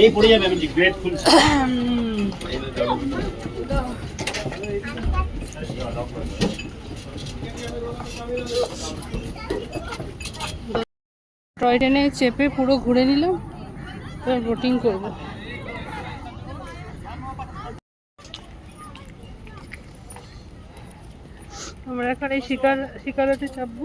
এই পড়ে যাবে, আমি গ্রেটফুল টয় ট্রেনে চেপে পুরো ঘুরে নিলাম, এবার বোটিং করব। আমরা এখন এই শিকার, শিকারাতে চাপবো।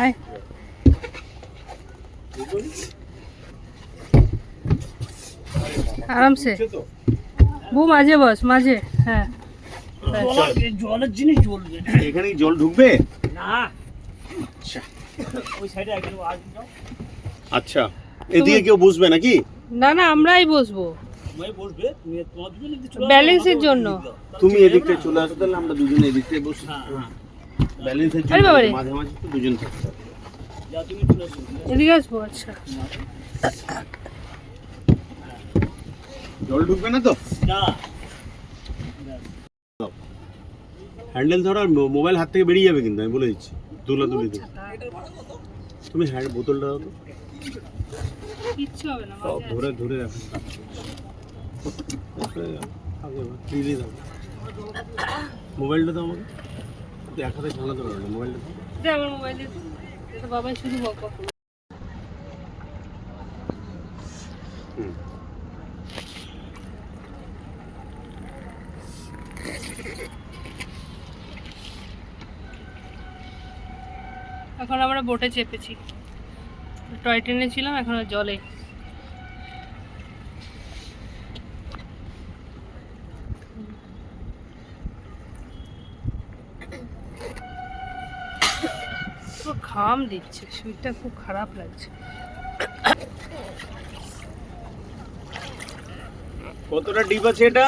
আয় আরামসে। বু মাঝে বস মাঝে হ্যাঁ। জলের জিনিস জ্বলবে। এখানে জল ঢুকবে? না। ওই সাইডে একদম আসবি যাও আচ্ছা। এদিকে কেউ বুঝবে নাকি? না না আমরাই বসবো। বসবে ব্যালেন্সের জন্য। তুমি এদিকটায় চলে আসো তাহলে আমরা দুজনে এদিকটায় বসি। হ্যাঁ হ্যাঁ। ব্যালেন্সের জন্য মাঝে মাঝে তো দুজন থাকতে হবে। এদিকে আসব আচ্ছা। জল ঢুকবে না তো? না। হ্যান্ডেল ধরো আর মোবাইল হাত থেকে বেরিয়ে যাবে কিন্তু আমি বলে দিচ্ছি। তুলা তুলি দিও তুমি হ্যান্ড বোতলটা দাও তো। কিচ্ছু হবে না সব ধরে ধরে রাখো। দাও। মোবাইলটা দাও আমাকে। মোবাইলটা আমার মোবাইল বাবাই শুধু বক বক এখন আমরা বোটে চেপেছি। টয় ট্রেনে ছিলাম এখন জলে। পুরো ঘাম দিচ্ছে শরীরটা খুব খারাপ লাগছে। কতটা ডিপ আছে এটা?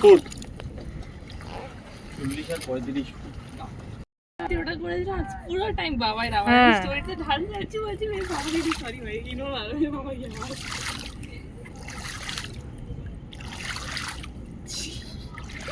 ফুট। চল্লিশ আর পঁয়ত্রিশ ফুট। ওটা করে দিলাম পুরো টাইম বাবাই হ্যাঁ। স্টোরিতে ঢাল যাচ্ছি বলছি সরি ভাই ইনো বাবা ইয়ে মারো আচ্ছা কেন এভাবে করো না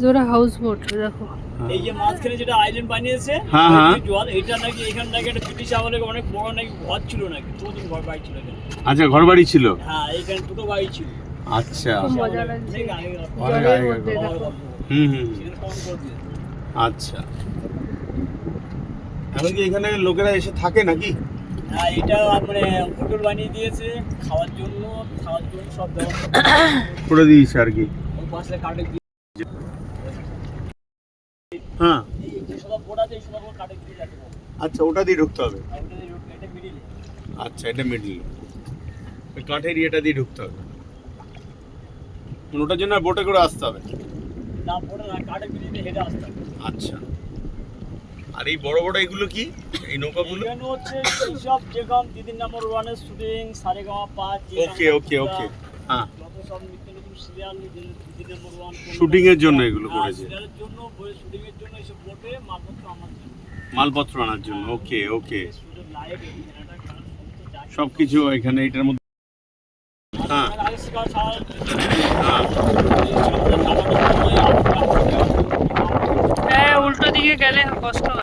যদি হাউস বোট দেখো। এই যে মাঝখানে যেটা আইল্যান্ড বানিয়েছে হ্যাঁ, হ্যাঁ। জল এটা নাকি এখানে নাকি একটা ব্রিটিশ আমলে অনেক বড় নাকি ঘর ছিল নাকি? নতুন ঘর বাড়ি ছিল আচ্ছা ঘর বাড়ি ছিল? হ্যাঁ এইখানে দুটো বাড়ি ছিল। আচ্ছা। হুম হুম। আচ্ছা। এখন কি এখানে লোকেরা এসে থাকে নাকি? হ্যাঁ এটা মানে হোটেল বানিয়ে দিয়েছে খাওয়ার জন্য খাওয়ার জন্য সব ব্যবস্থা করে দিয়েছে আর কি। ওই পাশে দিয়ে হ্যাঁ। এই যে সব বোর্ড আছে এই সব কাঠে আচ্ছা ওটা দিয়ে ঢুকতে হবে আচ্ছা এটা মিডল ওই কাঠের ইয়েটা দিয়ে ঢুকতে হবে। মানে ওটার জন্য বোটে করে আসতে হবে। না বোর্ড না কাঠে মিডিলে হেঁটে আসতে হবে। আচ্ছা। আর এই বড় বড় এগুলো কি? এই নৌকাগুলো? এখানে হচ্ছে এইসব যেরকম দিদির নাম্বার ওয়ানের শুটিং সারেগামা পাঁচ ওকে ওকে ওকে হ্যাঁ। যত সব শুটিং এর জন্য এগুলো করেছে। জন্য শুটিং এর জন্য এইসব বোটে মালপত্র আমার জন্য। মালপত্র আনার জন্য ওকে ওকে। এখানে সমস্ত সব কিছু এখানে এটার মধ্যে হ্যাঁ। হ্যাঁ। হ্যাঁ উল্টো দিকে গেলে কষ্ট হয়।